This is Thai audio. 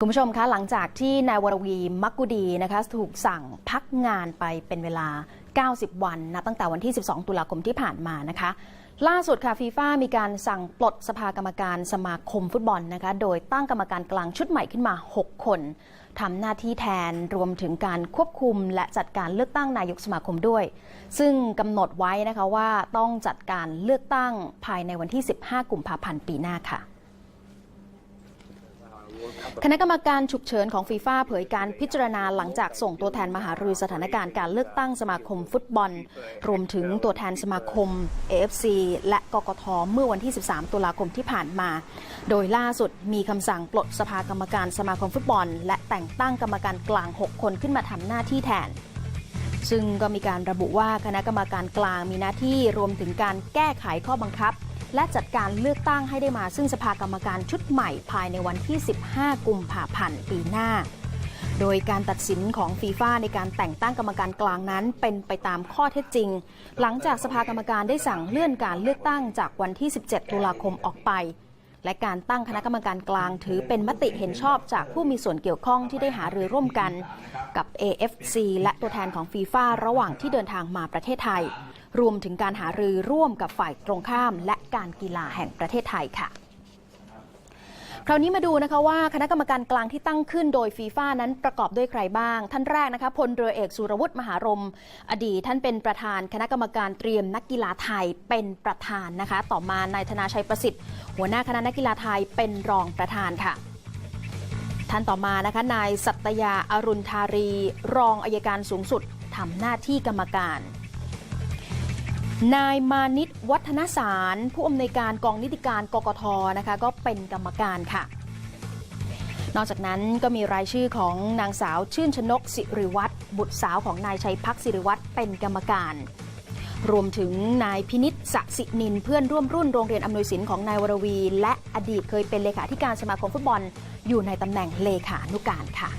คุณผู้ชมคะหลังจากที่นายวรวีมักกุดีนะคะถูกสั่งพักงานไปเป็นเวลา 90 วันนับตั้งแต่วันที่ 12 ตุลาคมที่ผ่านมานะคะ ล่าสุดค่ะฟีฟ่ามีการสั่งปลดสภากรรมการสมาคมฟุตบอลนะคะโดยตั้งกรรมการกลางชุดใหม่ขึ้นมา 6 คนทำหน้าที่แทนรวมถึงการควบคุมและจัดการเลือกตั้งนายกสมาคมด้วย ซึ่งกำหนดไว้นะคะว่าต้องจัดการเลือกตั้งภายในวันที่ 15 กุมภาพันธ์ปีหน้าค่ะ คณะกรรมการฉุกเฉินของฟีฟ่าเผยการพิจารณาหลังจากส่งตัวแทนมหารือสถานการณ์การเลือกตั้งสมาคมฟุตบอล รวมถึงตัวแทนสมาคม AFC และกกทเมื่อวันที่ 13 ตุลาคมที่ผ่านมา โดยล่าสุดมีคำสั่งปลดสภากรรมการสมาคมฟุตบอล และแต่งตั้งกรรมการกลาง 6 คนขึ้นมาทำหน้าที่แทนซึ่งก็มีการระบุว่าคณะกรรมการกลางมีหน้าที่รวมถึงการแก้ไขข้อบังคับ และจัดการเลือกตั้งให้ได้มาซึ่งสภากรรมการชุดใหม่ภายในวันที่ 15 กุมภาพันธ์ปีหน้า โดยการตัดสินของฟีฟ่าในการแต่งตั้งกรรมการกลางนั้นเป็นไปตามข้อเท็จจริง หลังจากสภากรรมการได้สั่งเลื่อนการเลือกตั้งจากวันที่ 17 ตุลาคมออกไปและการตั้งคณะกรรมการกลางถือเป็นมติเห็นชอบจากผู้มีส่วนเกี่ยวข้องที่ได้หารือร่วมกัน กับ AFC และตัวแทนของฟีฟ่าระหว่างที่เดินทางมาประเทศไทย รวมถึงการหารือร่วมกับฝ่ายตรงข้าม และการกีฬาแห่งประเทศไทยค่ะคราวนี้มาดูนะคะว่าคณะกรรมการกลางที่ตั้งขึ้นโดยฟีฟ่านั้นประกอบด้วยใครบ้าง ท่านแรกนะคะพลเรือเอกสุรวุฒิมหารม อดีตท่านเป็นประธานคณะกรรมการเตรียมนักกีฬาไทยเป็นประธานนะคะ ต่อมานายธนาชัยประสิทธิ์ หัวหน้าคณะนักกีฬาไทยเป็นรองประธานค่ะ ท่านต่อมานะคะนายสัตยาอรุณธารี รองอายการสูงสุดทำหน้าที่กรรมการ นายมานิตวัฒนสาร ผู้อำนวยการกองนิติการกกทนะคะก็เป็นกรรมการค่ะ นอกจากนั้นก็มีรายชื่อของนางสาวชื่นชนกสิริวัตรบุตรสาวของนายชัยพักสิริวัตรเป็นกรรมการ รวมถึงนายพินิษสสินินเพื่อนร่วมรุ่นโรงเรียนอำนวยสินของนายวรวี และอดีตเคยเป็นเลขาธิการสมาคมฟุตบอล อยู่ในตำแหน่งเลขานุการค่ะ